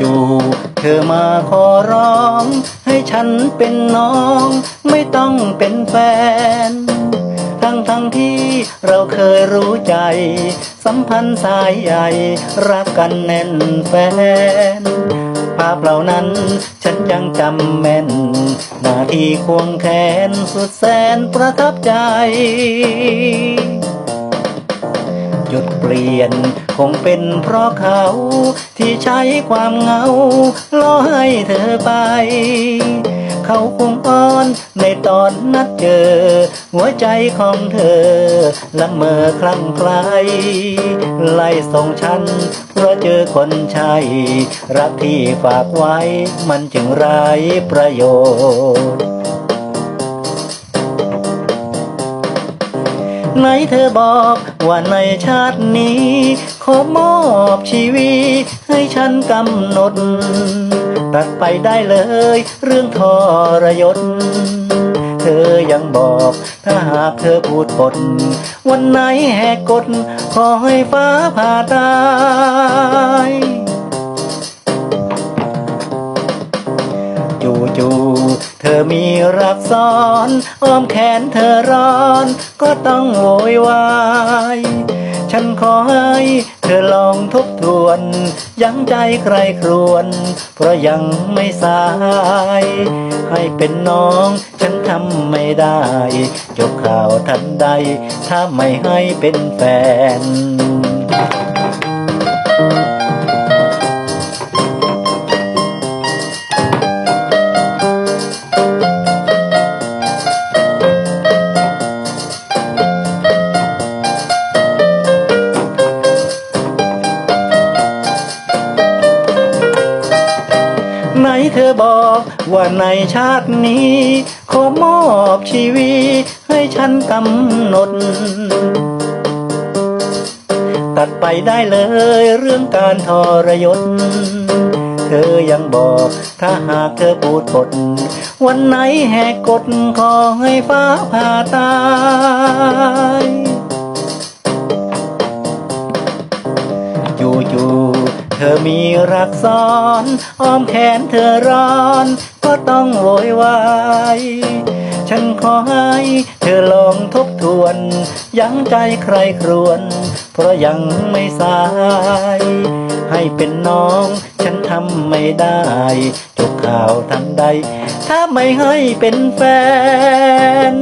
จู่ๆเธอมาขอร้อง ให้ฉันเป็นน้อง ไม่ต้องเป็นแฟน งทั้งที่เราเคยรู้ใจ สัมพันธ์สายใหญ่รักกันแน่นแฟน ภาพเหล่านั้นฉันยังจำแม่นหน้าที่ควงแขนสุดแสนประทับใจจุดเปลี่ยนคงเป็นเพราะเขา ที่ใช้ความเหงาล่อให้เธอไป เขาคงอ้อนในตอนนัดเจอ หัวใจของเธอละเมอคลั่งไคล้ไล่ส่งฉันเพราะเจอคนใช่รักที่ฝากไว้มันจึงไร้ประโยชน์ไหนเธอบอกว่าในชาตินี้ ขอมอบชีวิตให้ฉันกำหนด ตัดไปได้เลย เรื่องทรยศ เธอยังบอกถ้าหากเธอพูดปด วันไหนแหกกฎขอให้ฟ้าผ่าตายจู่ๆเธอมีรักซ้อนอ้อมแขนเธอร้อน ก็ต้องโวยวาย ฉันขอให้ ธอลองทบทวน ยังใจใครครวน เพราะยังไม่สาย ให้เป็นน้อง ฉันทำไม่ได้ จบข่าวทันใด ถ้าไม่ให้เป็นแฟน ไหนเธอบอกว่าในชาตินี้ ขอมอบชีวิตให้ฉันกำหนด ตัดไปได้เลยเรื่องการทรยศ เธอยังบอกถ้าหากเธอพูดปดวันไหนแหกกฎขอให้ฟ้าผ่าตา อมีรักซ้อนอ้อมแขนเธอร้อน ก็ต้องโวยวายฉันขอให้เธอลองทบทวน ยั้งใจใครครวน เพราะยังไม่สาย ให้เป็นน้อง ฉันทำไม่ได้จบข่าวทันใด ถ้าไม่ให้เป็นแฟน